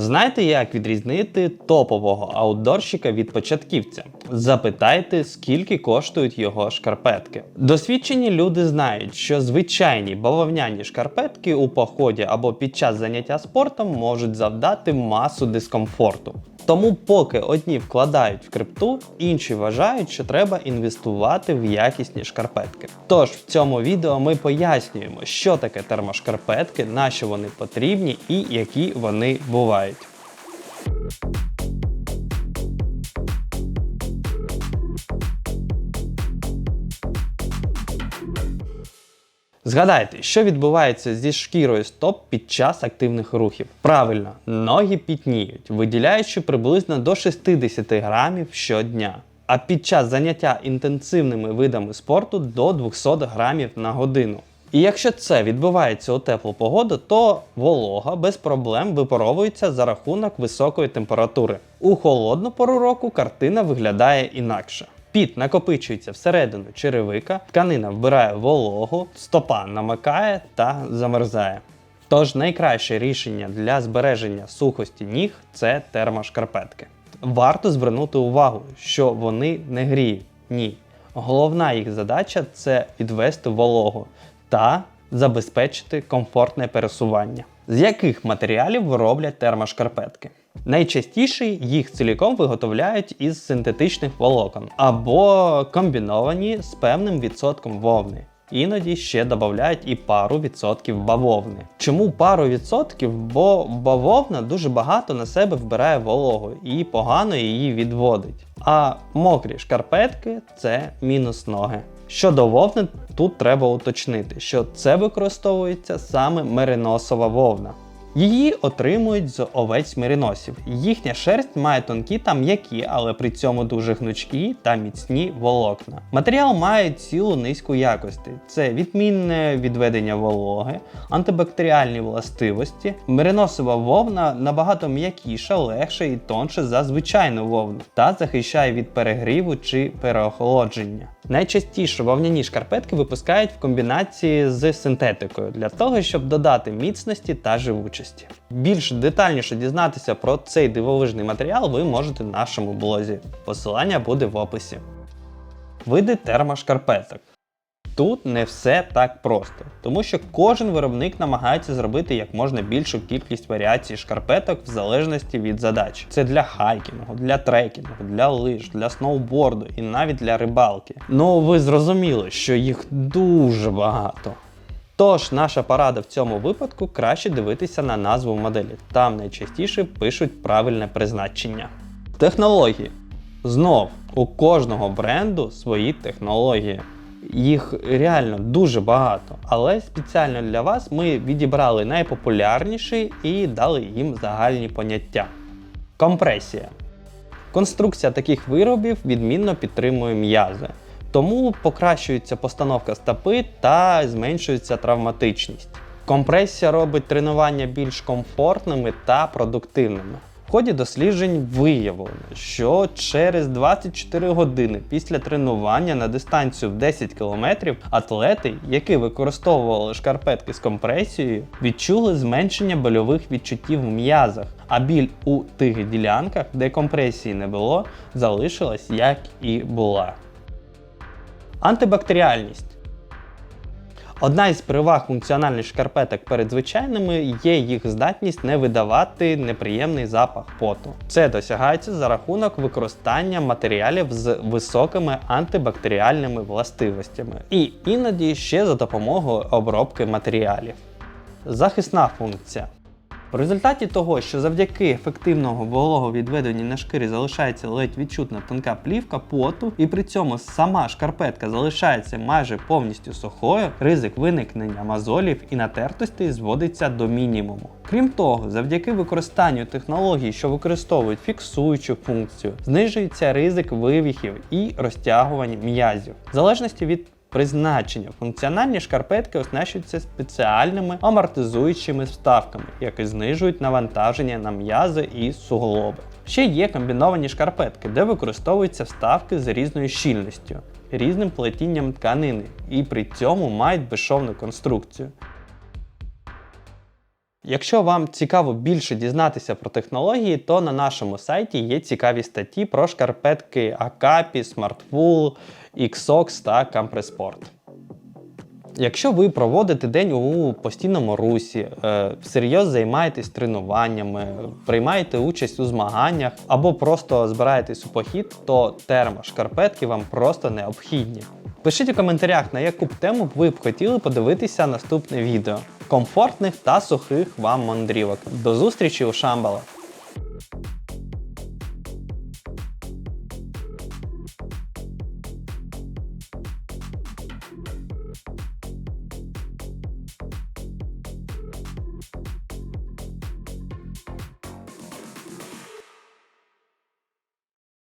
Знаєте, як відрізнити топового аутдорщика від початківця? Запитайте, скільки коштують його шкарпетки. Досвідчені люди знають, що звичайні бавовняні шкарпетки у поході або під час заняття спортом можуть завдати масу дискомфорту. Тому, поки одні вкладають в крипту, інші вважають, що треба інвестувати в якісні шкарпетки. Тож в цьому відео ми пояснюємо, що таке термошкарпетки, на що вони потрібні і які вони бувають. Згадайте, що відбувається зі шкірою стоп під час активних рухів. Правильно, ноги пітніють, виділяючи приблизно до 60 грамів щодня. А під час заняття інтенсивними видами спорту до 200 грамів на годину. І якщо це відбувається у теплу погоду, то волога без проблем випаровується за рахунок високої температури. У холодну пору року картина виглядає інакше. Піт накопичується всередину черевика, тканина вбирає вологу, стопа намикає та замерзає. Тож найкраще рішення для збереження сухості ніг це термошкарпетки. Варто звернути увагу, що вони не гріють. Ні. Головна їх задача це відвести вологу та забезпечити комфортне пересування. З яких матеріалів роблять термошкарпетки? Найчастіше їх ціліком виготовляють із синтетичних волокон або комбіновані з певним відсотком вовни. Іноді ще додають і пару відсотків бавовни. Чому пару відсотків? Бо бавовна дуже багато на себе вбирає вологу і погано її відводить. А мокрі шкарпетки це мінус ноги. Щодо вовни, тут треба уточнити, що це використовується саме мериносова вовна. Її отримують з овець мериносів. Їхня шерсть має тонкі та м'які, але при цьому дуже гнучкі та міцні волокна. Матеріал має цілу низку якостей: це відмінне відведення вологи, антибактеріальні властивості. Мериносова вовна набагато м'якіша, легша і тонша за звичайну вовну та захищає від перегріву чи переохолодження. Найчастіше вовняні шкарпетки випускають в комбінації з синтетикою для того, щоб додати міцності та живучості. Більш детальніше дізнатися про цей дивовижний матеріал ви можете в нашому блозі. Посилання буде в описі. Види термошкарпеток. Тут не все так просто, тому що кожен виробник намагається зробити як можна більшу кількість варіацій шкарпеток в залежності від задач. Це для хайкінгу, для трекінгу, для лиж, для сноуборду і навіть для рибалки. Ну ви зрозуміли, що їх дуже багато. Тож, наша порада в цьому випадку краще дивитися на назву моделі. Там найчастіше пишуть правильне призначення. Технології. Знов, у кожного бренду свої технології. Їх реально дуже багато, але спеціально для вас ми відібрали найпопулярніші і дали їм загальні поняття. Компресія. Конструкція таких виробів відмінно підтримує м'язи, тому покращується постановка стопи та зменшується травматичність. Компресія робить тренування більш комфортними та продуктивними. В ході досліджень виявлено, що через 24 години після тренування на дистанцію в 10 км атлети, які використовували шкарпетки з компресією, відчули зменшення больових відчуттів в м'язах, а біль у тих ділянках, де компресії не було, залишилась як і була. Антибактеріальність. Одна із переваг функціональних шкарпеток перед звичайними є їх здатність не видавати неприємний запах поту. Це досягається за рахунок використання матеріалів з високими антибактеріальними властивостями, і іноді ще за допомогою обробки матеріалів. Захисна функція. В результаті того, що завдяки ефективного вологовідведенню на шкірі залишається ледь відчутна тонка плівка поту, і при цьому сама шкарпетка залишається майже повністю сухою, ризик виникнення мозолів і натертостей зводиться до мінімуму. Крім того, завдяки використанню технологій, що використовують фіксуючу функцію, знижується ризик вивіхів і розтягувань м'язів, в залежності від Призначення функціональні шкарпетки оснащуються спеціальними амортизуючими вставками, які знижують навантаження на м'язи і суглоби. Ще є комбіновані шкарпетки, де використовуються вставки з різною щільністю, різним плетінням тканини і при цьому мають безшовну конструкцію. Якщо вам цікаво більше дізнатися про технології, то на нашому сайті є цікаві статті про шкарпетки Акапі, Smartwool, Xox та Compressport. Якщо ви проводите день у постійному русі, е, всерйоз займаєтесь тренуваннями, приймаєте участь у змаганнях або просто збираєтесь у похід, то термошкарпетки вам просто необхідні. Пишіть у коментарях, на яку б тему ви б хотіли подивитися наступне відео. Комфортних та сухих вам мандрівок. До зустрічі у Шамбала!